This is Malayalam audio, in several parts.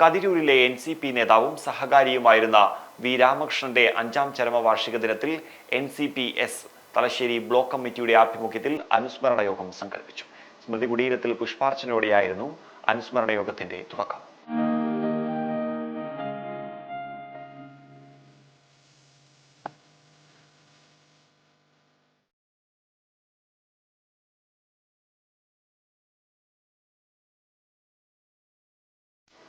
കതിരൂരിലെ എൻ സി പി നേതാവും സഹകാരിയുമായിരുന്ന വി രാമകൃഷ്ണന്റെ അഞ്ചാം ചരമവാർഷിക ദിനത്തിൽ N C P S Thalassery block കമ്മിറ്റിയുടെ ആഭിമുഖ്യത്തിൽ അനുസ്മരണ യോഗം സംഘടിപ്പിച്ചു. സ്മൃതി കുടീരത്തിൽ പുഷ്പാർച്ചനയോടെയായിരുന്നു അനുസ്മരണ യോഗത്തിന്റെ തുടക്കം.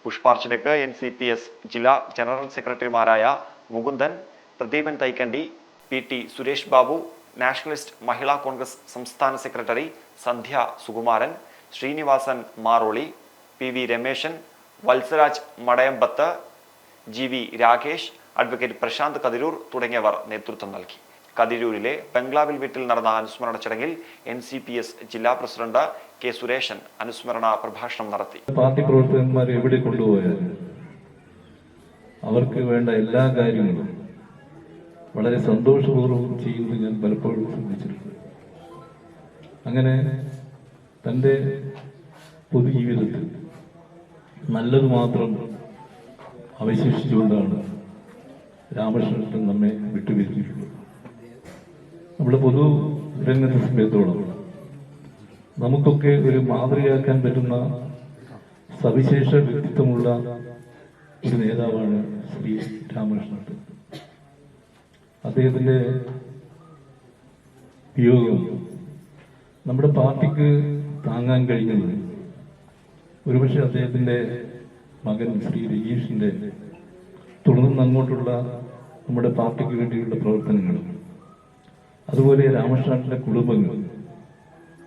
പുഷ്പാർച്ചനയ്ക്ക് എൻ സി പി എസ് ജില്ലാ ജനറൽ സെക്രട്ടറിമാരായ Mukundan Pradeepan Thaikandi P T Suresh Babu nationalist Mahila Congress സംസ്ഥാന secretary Sandhya Sukumaran Srinivasan Maroli P V Rameshan Valsaraj Madayambath G V Rakesh advocate Prashanth Kathiroor തുടങ്ങിയവർ നേതൃത്വം നൽകി. കതിരൂരിലെ ബംഗ്ലാവിൽ വീട്ടിൽ നടന്ന അനുസ്മരണ ചടങ്ങിൽ എൻ സി പി എസ് ജില്ലാ പ്രസിഡന്റ് കെ സുരേഷൻ അനുസ്മരണ പ്രഭാഷണം നടത്തി. പാർട്ടി പ്രവർത്തകന്മാർ എവിടെ കൊണ്ടുപോയാലും അവർക്ക് വേണ്ട എല്ലാ കാര്യങ്ങളും വളരെ സന്തോഷപൂർവം ചെയ്യുന്നത് ഞാൻ പലപ്പോഴും ശ്രദ്ധിച്ചിട്ടുണ്ട്. അങ്ങനെ തന്റെ പൊതുജീവിതത്തിൽ നല്ലത് മാത്രം അവശേഷിച്ചുകൊണ്ടാണ് രാമകൃഷ്ണൻ നമ്മെ വിട്ടുപിരിഞ്ഞിട്ടുള്ളത്. നമ്മുടെ പൊതു രംഗത്തെ സമയത്തോളം നമുക്കൊക്കെ ഒരു മാതൃകയാക്കാൻ പറ്റുന്ന സവിശേഷ വ്യക്തിത്വമുള്ള ഒരു നേതാവാണ് ശ്രീ രാമകൃഷ്ണൻ. അദ്ദേഹത്തിന്റെ വിയോഗം നമ്മുടെ പാർട്ടിക്ക് താങ്ങാൻ കഴിഞ്ഞത് ഒരുപക്ഷെ അദ്ദേഹത്തിന്റെ മകൻ ശ്രീ രജീഷിന്റെ തുടർന്ന് അങ്ങോട്ടുള്ള നമ്മുടെ പാർട്ടിക്ക് വേണ്ടിയുള്ള പ്രവർത്തനങ്ങളും അതുപോലെ രാമകൃഷ്ണന്റെ കുടുംബങ്ങൾ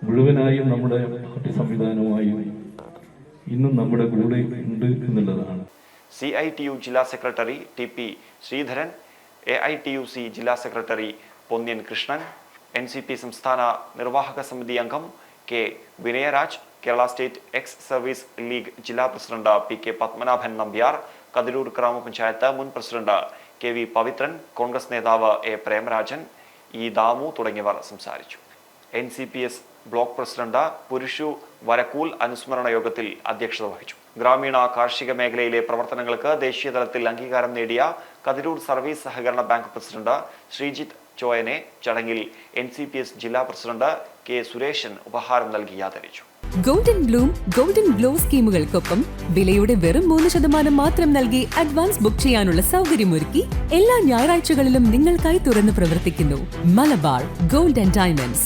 മുഴുവനായും നമ്മുടെ പാർട്ടി സംവിധാനമായും ഇന്നും നമ്മുടെ കൂടെ ഉണ്ട് എന്നുള്ളതാണ്. സി ഐ ടി യു ജില്ലാ secretary T P Sreedharan A I T U C ജില്ലാ secretary Ponniyan Krishnan N C P സംസ്ഥാന നിർവാഹക സമിതി അംഗം K Vinayaraj Kerala state ex service league ജില്ലാ president P K Padmanabhan Nambiar Kathiroor ഗ്രാമപഞ്ചായത്ത് മുൻ president K V Pavithran Congress നേതാവ് എ പ്രേമരാജൻ ഇ ദാമു തുടങ്ങിയവർ സംസാരിച്ചു. N C P S block president Purushu Varakkool അനുസ്മരണ യോഗത്തിൽ അധ്യക്ഷത വഹിച്ചു. ഗ്രാമീണ കാർഷിക മേഖലയിലെ പ്രവർത്തനങ്ങൾക്ക് ദേശീയ തലത്തിൽ അംഗീകാരം നേടിയ കതിരൂർ സർവീസ് സഹകരണ ബാങ്ക് പ്രസിഡന്റ് ശ്രീജിത്ത് ചോയനെ ചടങ്ങിൽ എൻ ജില്ലാ പ്രസിഡന്റ് കെ സുരേഷൻ ഉപഹാരം നൽകി ആദരിച്ചു. ഗോൾഡൻ ബ്ലൂം ഗോൾഡൻ ഗ്ലോ സ്കീമുകൾക്കൊപ്പം വിലയുടെ വെറും മൂന്ന് ശതമാനം മാത്രം നൽകി അഡ്വാൻസ് ബുക്ക് ചെയ്യാനുള്ള സൗകര്യമൊരുക്കി എല്ലാ ഞായറാഴ്ചകളിലും നിങ്ങൾക്കായി തുറന്നു പ്രവർത്തിക്കുന്നു. Malabar gold and diamonds